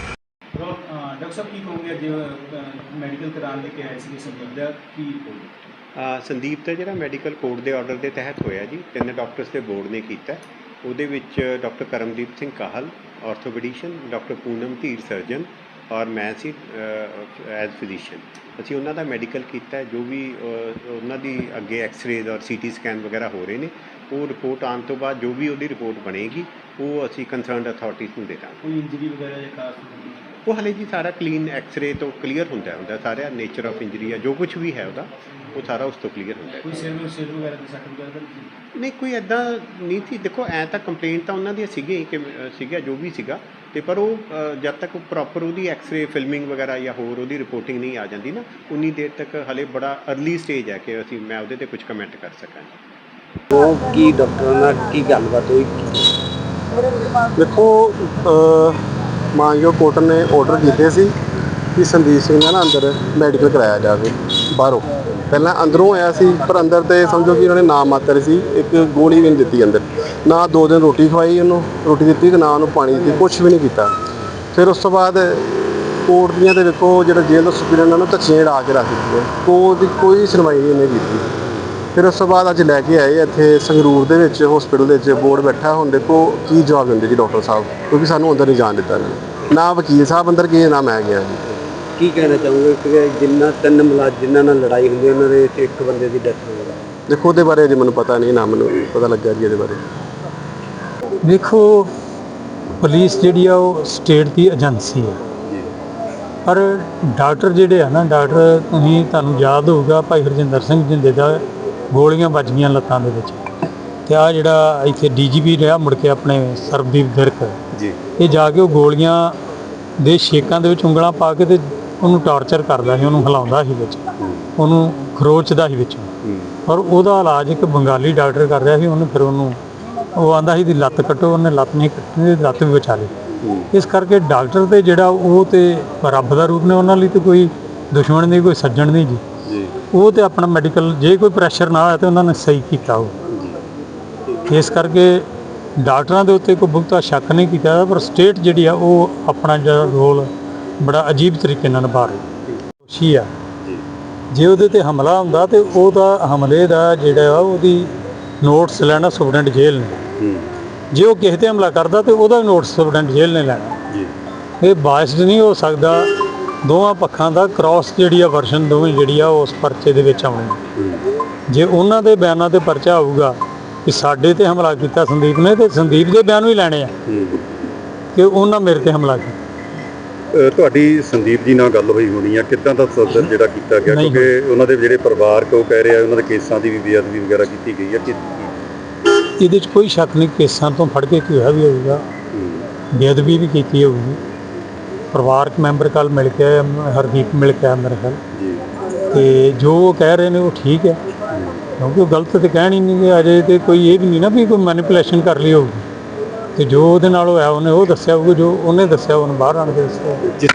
Doctor ਸਾਹਿਬ, ਕੀ ਕਹੋਗੇ ਅੱਜ medical ਕਰਾਉਣ ਲਈ ਕਿ ਆਏ ਸੀ ਸੰਦੀਪ ਦਾ ਕੀ ਰਿਪੋਰਟ ਸੰਦੀਪ ਦਾ ਜਿਹੜਾ ਮੈਡੀਕਲ ਕੋਡ ਦੇ ਆਰਡਰ ਦੇ ਤਹਿਤ ਹੋਇਆ ਜੀ, ਤਿੰਨ ਡਾਕਟਰਸ ਦੇ ਬੋਰਡ ਨੇ ਕੀਤਾ ਉਹਦੇ ਵਿੱਚ doctor Karamdeep Singh Kahal, orthopedician, doctor Poonam Dhir surgeon ਔਰ ਮੈਂ ਸੀ ਐਜ਼ ਫਿਜ਼ੀਸ਼ੀਅਨ। ਅਸੀਂ ਉਹਨਾਂ ਦਾ ਮੈਡੀਕਲ ਕੀਤਾ ਜੋ ਵੀ ਉਹਨਾਂ ਦੀ ਅੱਗੇ ਐਕਸ-ਰੇਜ਼ ਔਰ ਸੀਟੀ ਸਕੈਨ ਵਗੈਰਾ ਹੋ ਰਹੇ ਨੇ, ਉਹ ਰਿਪੋਰਟ ਆਉਣ ਤੋਂ ਬਾਅਦ ਜੋ ਵੀ ਉਹਦੀ ਰਿਪੋਰਟ ਬਣੇਗੀ, ਉਹ ਅਸੀਂ ਕੰਸਰਨਡ ਅਥਾਰਟੀਜ਼ ਨੂੰ ਦੇ ਦਾਂਗੇ। ਕੋਈ ਇੰਜਰੀ ਵਗੈਰਾ ਜਾਂ ਖਾਸ ਉਹ ਹਲੇ ਜੀ ਸਾਰਾ ਕਲੀਨ ਐਕਸ-ਰੇ ਤੋਂ ਕਲੀਅਰ ਹੁੰਦਾ ਹੁੰਦਾ ਸਾਰਾ ਨੇਚਰ ਆਫ ਇੰਜਰੀ ਆ ਜੋ ਕੁਝ ਵੀ ਹੈ ਉਹਦਾ ਉਹ ਸਾਰਾ ਉਸ ਤੋਂ ਕਲੀਅਰ ਹੁੰਦਾ ਹੈ। ਕੋਈ ਸਿਰ ਵਿੱਚ ਸਿਰ ਵਗੈਰਾ ਦੀ ਸੱਟ ਵਗੈਰਾ ਤਾਂ ਨਹੀਂ ਕੋਈ ਐਦਾਂ ਨਹੀਂ ਸੀ। ਦੇਖੋ ਐ ਤਾਂ ਕੰਪਲੇਂਟ ਤਾਂ ਉਹਨਾਂ ਦੀ ਸੀਗੀ ਕਿ ਅ, ਸੀਗਾ ਜੋ ਵੀ ਸੀਗਾ। ਤੇ ਪਰ ਉਹ ਅ, ਜਦ ਤੱਕ ਪ੍ਰੋਪਰ ਉਹਦੀ ਐਕਸ-ਰੇ ਫਿਲਮਿੰਗ ਵਗੈਰਾ ਜਾਂ ਹੋਰ ਉਹਦੀ ਰਿਪੋਰਟਿੰਗ ਨਹੀਂ ਆ ਜਾਂਦੀ ਨਾ ਉਨੀ ਦੇਰ ਤੱਕ ਹਲੇ ਬੜਾ ਅਰਲੀ ਸਟੇਜ ਹੈ ਕਿ ਅਸੀਂ ਮੈਂ ਉਹਦੇ ਤੇ ਕੁਝ ਕਮੈਂਟ ਕਰ ਸਕਾਂ ਉਹ ਕੀ ਡਾਕਟਰਾਂ ਨਾਲ ਕੀ ਗੱਲਬਾਤ ਹੋਈ? ਦੇਖੋ ਮਾਨਯੋਗ ਕੋਰਟ ਨੇ ਆਰਡਰ ਕੀਤੇ ਸੀ ਕਿ ਸੰਦੀਪ ਸਿੰਘ ਦਾ ਨਾ ਅੰਦਰ ਮੈਡੀਕਲ ਕਰਾਇਆ ਜਾਵੇ, ਬਾਹਰੋਂ। ਪਹਿਲਾਂ ਅੰਦਰੋਂ ਆਇਆ ਸੀ, ਪਰ ਅੰਦਰ ਤੇ ਸਮਝੋ ਕਿ ਉਹਨਾਂ ਨੇ ਨਾ ਮਾਤਰ ਸੀ, ਇੱਕ ਗੋਲੀ ਵੀ ਨਹੀਂ ਦਿੱਤੀ ਅੰਦਰ। ਨਾ ਦੋ ਦਿਨ ਰੋਟੀ ਖਵਾਈ ਉਹਨੂੰ, ਰੋਟੀ ਦਿੱਤੀ ਤੇ ਨਾ ਉਹਨੂੰ ਪਾਣੀ ਦਿੱਤੀ ਕੁਝ ਵੀ ਨਹੀਂ ਕੀਤਾ। ਫਿਰ ਉਸ ਤੋਂ ਬਾਅਦ ਕੋਰਟ ਦੀਆਂ ਤੇ ਵੇਖੋ ਜਿਹੜਾ ਜੇਲ੍ਹ ਦਾ ਸੁਪਰੀਡੈਂਟ ਉਹਨਾਂ ਨੂੰ ਧੱਚੀਆਂ ੜਾ ਕੇ ਰੱਖ ਦਿੱਤੇ ਕੋਈ ਦੀ ਕੋਈ ਸੁਣਵਾਈ ਨਹੀਂ ਇਹਨੇ ਕੀਤੀ। ਫਿਰ ਉਸ ਤੋਂ ਬਾਅਦ ਅੱਜ ਲੈ ਕੇ ਆਏ ਇੱਥੇ ਸੰਗਰੂਰ ਦੇ ਵਿੱਚ ਹਸਪੀਟਲ ਦੇ ਵਿੱਚ ਬੋਰਡ ਬੈਠਾ ਹੁਣ ਦੇਖੋ ਕੀ ਜਵਾਬ ਦਿੰਦੇ ਜੀ ਡਾਕਟਰ ਸਾਹਿਬ ਕਿਉਂਕਿ ਸਾਨੂੰ ਅੰਦਰ ਨਹੀਂ ਜਾਣ ਦਿੱਤਾ ਇਹਨਾਂ ਨੇ। ਵਕੀਲ ਸਾਹਿਬ ਅੰਦਰ ਗਏ ਨਾ ਮੈਂ ਗਿਆ ਜੀ। ਕੀ ਕਹਿਣਾ ਚਾਹੋਗੇ ਕਿ ਜਿੰਨਾ ਤਿੰਨ ਮੁਲਾਜ਼ ਜਿਨ੍ਹਾਂ ਨਾਲ ਲੜਾਈ ਹੁੰਦੀ ਹੈ, ਉਹਨਾਂ ਦੇ ਵਿੱਚ ਇੱਕ ਬੰਦੇ ਦੀ ਡੈਥ ਹੋ ਗਈ? ਦੇਖੋ ਉਹਦੇ ਬਾਰੇ ਅਜੇ ਮੈਨੂੰ ਪਤਾ ਨਹੀਂ ਨਾ ਮੈਨੂੰ ਪਤਾ ਲੱਗਾ ਜੀ ਇਹਦੇ ਬਾਰੇ। ਦੇਖੋ ਪੁਲਿਸ ਜਿਹੜੀ ਆ ਉਹ ਸਟੇਟ ਦੀ ਏਜੰਸੀ ਆ। ਪਰ ਡਾਕਟਰ ਜਿਹੜੇ ਆ ਨਾ ਡਾਕਟਰ ਤੁਸੀਂ ਤੁਹਾਨੂੰ ਯਾਦ ਹੋਊਗਾ ਭਾਈ ਹਰਜਿੰਦਰ ਸਿੰਘ ਜਿੰਦੇ ਦਾ ਗੋਲੀਆਂ ਵੱਜ ਗਈਆਂ ਲੱਤਾਂ ਦੇ ਵਿੱਚ। ਤੇ ਆ ਜਿਹੜਾ ਇੱਥੇ ਡੀਜੀਪੀ ਰਿਹਾ ਮੁੜ ਕੇ ਆਪਣੇ ਸਰਬਦੀਪ ਵਿਰਕ। ਜੀ। ਇਹ ਜਾ ਕੇ ਉਹ ਗੋਲੀਆਂ ਦੇ ਛੇਕਾਂ ਦੇ ਵਿੱਚ ਉਂਗਲਾਂ ਪਾ ਕੇ ਤੇ ਉਹਨੂੰ ਟਾਰਚਰ ਕਰਦਾ ਸੀ ਉਹਨੂੰ ਹਿਲਾਉਂਦਾ ਸੀ ਵਿੱਚ। ਉਹਨੂੰ ਖਰੋਚਦਾ ਸੀ ਵਿੱਚ। ਔਰ ਉਹਦਾ ਇਲਾਜ ਇੱਕ ਬੰਗਾਲੀ ਡਾਕਟਰ ਕਰ ਰਿਹਾ ਸੀ ਉਹਨੇ ਫਿਰ ਉਹਨੂੰ ਉਹ ਆਂਦਾ ਸੀ ਦੀ ਲੱਤ ਕੱਟੋ ਉਹਨੇ ਲੱਤ ਨਹੀਂ ਕੱਟਣੀ ਤੇ ਲੱਤ ਵੀ ਬਚਾ ਲਈ। ਇਸ ਕਰਕੇ ਡਾਕਟਰ ਤੇ ਜਿਹੜਾ ਉਹ ਤੇ ਰੱਬ ਦਾ ਰੂਪ ਨੇ ਉਹਨਾਂ ਲਈ ਤੇ ਕੋਈ ਦੁਸ਼ਮਣ ਨਹੀਂ ਕੋਈ ਸੱਜਣ ਨਹੀਂ ਜੀ। ਉਹ ਤੇ ਆਪਣਾ ਮੈਡੀਕਲ ਜੇ ਕੋਈ ਪ੍ਰੈਸ਼ਰ ਨਾ ਆਇਆ ਤੇ ਉਹਨਾਂ ਨੇ ਸਹੀ ਕੀਤਾ ਉਹ। ਇਸ ਕਰਕੇ ਡਾਕਟਰਾਂ ਦੇ ਉੱਤੇ ਕੋਈ ਬਹੁਤਾ ਸ਼ੱਕ ਨਹੀਂ ਕੀਤਾ ਪਰ ਸਟੇਟ ਜਿਹੜੀ ਆ ਉਹ ਆਪਣਾ ਜਿਹੜਾ ਰੋਲ ਬੜਾ ਅਜੀਬ ਤਰੀਕੇ ਨਾਲ ਨਿਭਾ ਰਹੀ। ਦੋਸ਼ੀ ਆ। ਜੇ ਉਹਦੇ ਤੇ ਹਮਲਾ ਹੁੰਦਾ ਤੇ ਉਹਦਾ ਹਮਲੇ ਦਾ ਜਿਹੜਾ ਆ ਉਹਦੀ ਨੋਟਸ ਲੈਣਾ ਸੁਪਰਡੈਂਟ ਜੇਲ੍ਹ ਨੇ। ਜੇ ਉਹ ਕਿਸੇ ਤੇ ਹਮਲਾ ਕਰਦਾ ਤੇ ਉਹਦਾ ਨੋਟਸ ਸੁਪਰਡੈਂਟ ਜੇਲ੍ਹ ਨੇ ਲੈਣਾ। ਇਹ ਬਾਇਸਡ ਨਹੀਂ ਹੋ ਸਕਦਾ। ਦੋਵਾਂ ਪੱਖਾਂ ਦਾ ਕ੍ਰਾਸ ਜਿਹੜੀ ਆ ਵਰਸ਼ਨ ਦੋਵੇਂ ਜਿਹੜੀ ਆ ਉਸ ਪਰਚੇ ਦੇ ਵਿੱਚ ਆਉਣੀ ਜੇ ਉਹਨਾਂ ਦੇ ਬਿਆਨਾਂ ਤੇ ਪਰਚਾ ਆਊਗਾ ਕਿ ਸਾਡੇ ਤੇ ਹਮਲਾ ਕੀਤਾ ਸੰਦੀਪ ਨੇ ਤੇ ਸੰਦੀਪ ਦੇ ਬਿਆਨ ਵੀ ਲੈਣੇ ਆ। ਕਿ ਉਹਨਾਂ ਮੇਰੇ ਤੇ ਹਮਲਾ ਕੀਤਾ। ਤੁਹਾਡੀ ਸੰਦੀਪ ਜੀ ਨਾਲ ਗੱਲ ਹੋਈ ਹੋਣੀ ਆ ਕਿੱਦਾਂ ਦਾ ਸਦਰ ਜਿਹੜਾ ਕੀਤਾ ਗਿਆ? ਕਿਉਂਕਿ ਉਹਨਾਂ ਦੇ ਜਿਹੜੇ ਪਰਿਵਾਰਕ ਉਹ ਕਹਿ ਰਹੇ ਉਹਨਾਂ ਦੇ ਕੇਸਾਂ ਦੀ ਵੀ ਬੇਅਦਬੀ ਵਗੈਰਾ ਕੀਤੀ ਗਈ ਆ ਕਿ ਇਹਦੇ 'ਚ ਕੋਈ ਸ਼ੱਕ ਨਹੀਂ ਕੇਸਾਂ ਤੋਂ ਫੜ ਕੇ ਕੀ ਹੋਇਆ ਵੀ ਹੋਊਗਾ। ਬੇਅਦਬੀ ਵੀ ਕੀਤੀ ਹੋਊਗੀ। ਪਰਿਵਾਰਕ ਮੈਂਬਰ ਕੱਲ ਮਿਲ ਕੇ ਆਏ, ਹਰਦੀਪ ਮਿਲ ਕੇ ਆਇਆ ਮੇਰੇ ਖਿਆਲ ਜੀ। ਤੇ ਜੋ ਉਹ ਕਹਿ ਰਹੇ ਨੇ ਉਹ ਠੀਕ ਹੈ। ਕਿਉਂਕਿ ਉਹ ਗਲਤ ਤੇ ਕਹਿਣ ਹੀ ਨਹੀਂ ਗੇ ਅਜੇ ਤੇ ਕੋਈ ਇਹ ਵੀ ਨਹੀਂ ਨਾ ਵੀ ਕੋਈ ਮੈਨੀਪੂਲੇਸ਼ਨ ਕਰ ਲਈ ਹੋਊਗੀ। ਤੇ ਜੋ ਉਹਦੇ ਨਾਲ ਹੋਇਆ ਉਹਨੇ ਉਹ ਦੱਸਿਆ ਹੋਊਗਾ ਜੋ ਉਹਨੇ ਦੱਸਿਆ ਉਹਨੂੰ ਬਾਹਰ ਆਣ ਕੇ ਦੱਸਿਆ